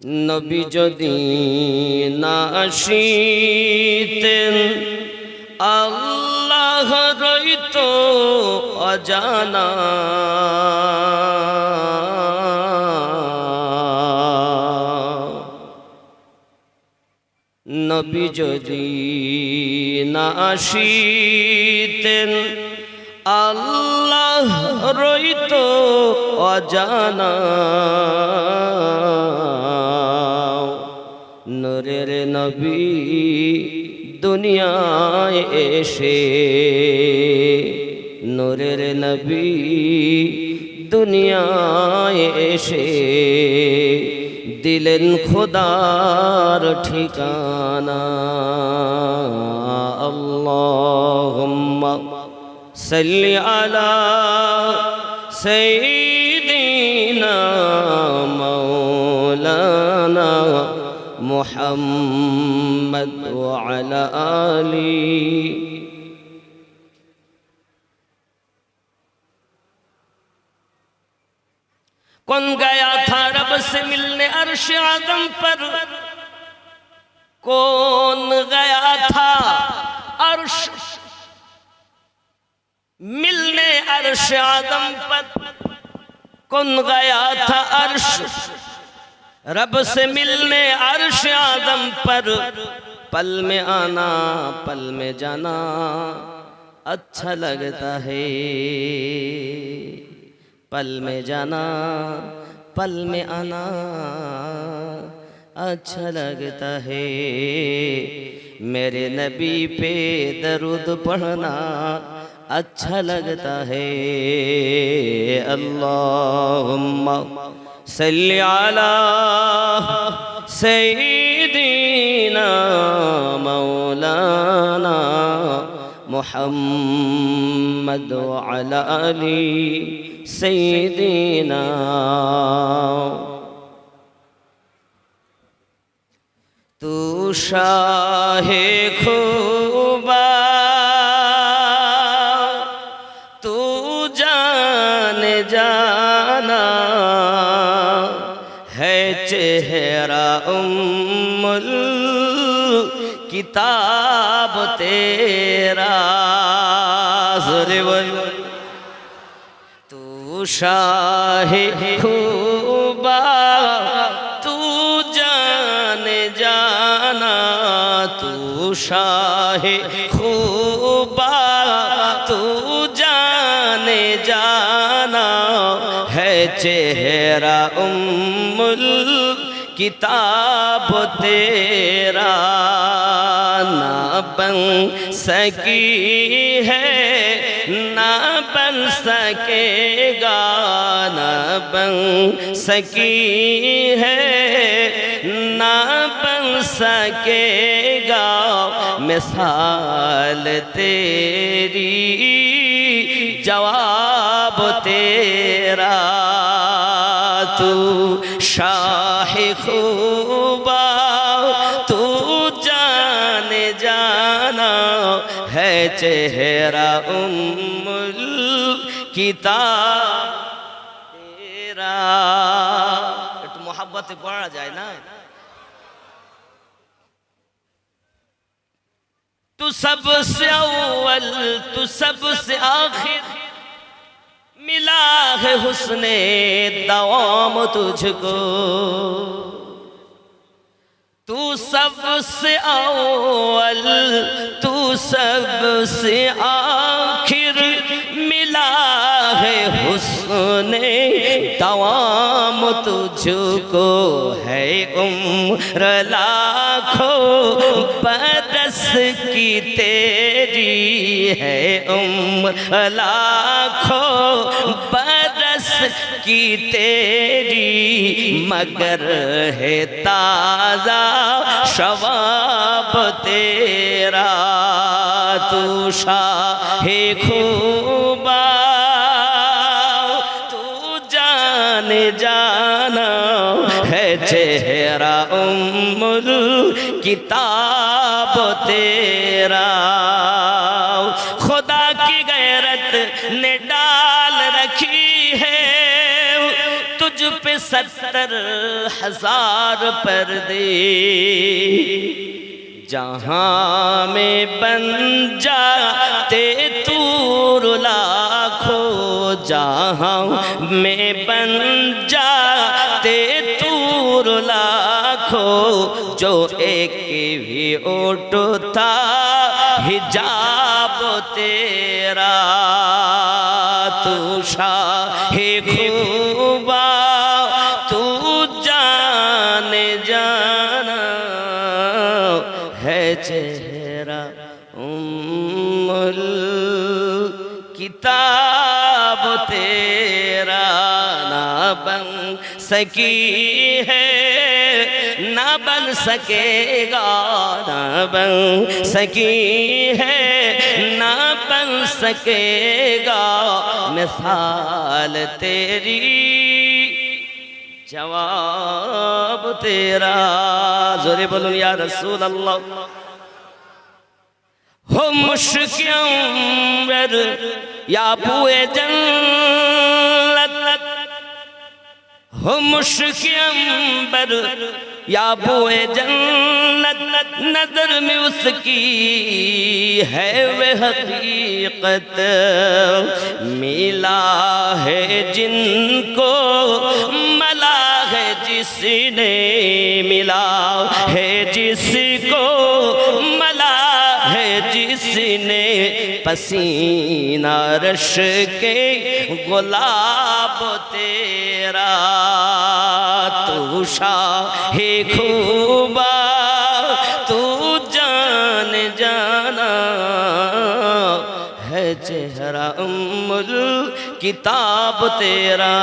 নবী যদি না আসিতেন আল্লাহ রইত অজানা। নবী যদি না আসিতেন আল্লাহ রইত অজানা। নূরের নবী দুনিয়ায় এসে, নূরের নবী দুনিয়ায় এসে দিলেন খোদার ঠিকানা। আল্লাহুম্মা সাল্লি আলা সাইয়্যিদিনা মাওলানা محمد وعلى آله کون گیا تھا رب سے ملنے عرش آدم پر؟ کون گیا تھا عرش ملنے عرش آدم پر؟ کون گیا تھا عرش رب سے ملنے عرش آدم پر، پل میں آنا، پل میں جانا اچھا لگتا ہے۔ پل میں جانا، پل میں آنا اچھا لگتا ہے۔ میرے نبی پہ درود پڑھنا अच्छा लगता है अल्लाहुम्मा सल्ली अला सय्यिदिना मौलाना मुहम्मद वअला अली सय्यिदिना तू शाहे खूबा जान जाना है चेहरा उम्मुल किताब तेरा जोरे बोल तू शाहे खूबा तू जान जाना तू शाहे खूबा چہرہ ام کتاب تیرا نہ بن سکی ہے نہ بن سکے گا نہ بن سکی ہے نہ بن سکے گا۔ مثال تیری، جواب خواب تیرا تو شاہ خوبا تو جان جانا ہے چہرہ ام কিতাব তেরা একটু মোহাব্বতে পড়া যায় না তু সব সে আউ্ল তু সব সে আখির ملا ہے حسن دوام تجھ کو تو سب سے اول، تو سب سے آخر ملا ہے حسن دوام تجھ کو ہے عمر لاکھوں برس کی تیر ہے ام لاکھوں برس کی تیری مگر ہے تازہ شباب تیرا تو شاہ خوبا تو جان جانا ہے چہرہ ام کتاب تیرا ستر ہزار پردے۔ جہاں میں بن جاتے تور لاکھو جہاں میں بن جاتے تور لاکھو جو ایک بھی اٹھتا ہجاب تیرا، تو شاہ خود بن سکی ہے، نہ بن سکے گا نہ بن سکی ہے، نہ بن سکے گا مثال تیری، جواب تیرا۔ زوری بولوں یا رسول اللہ۔ ہو مشکل یا بوئے جن۔ ہو مشک امبر، یا بوئے جنت، نظر میں اس کی ہے وہ حقیقت۔ ملا ہے جن کو، ملا ہے جس نے ملا ہے جس کو، ملا ہے جس نے पसीना रश के गुलाब तेरा तू शाहे खूबा तू जान जाना है चेहरा उम्मुल किताब तेरा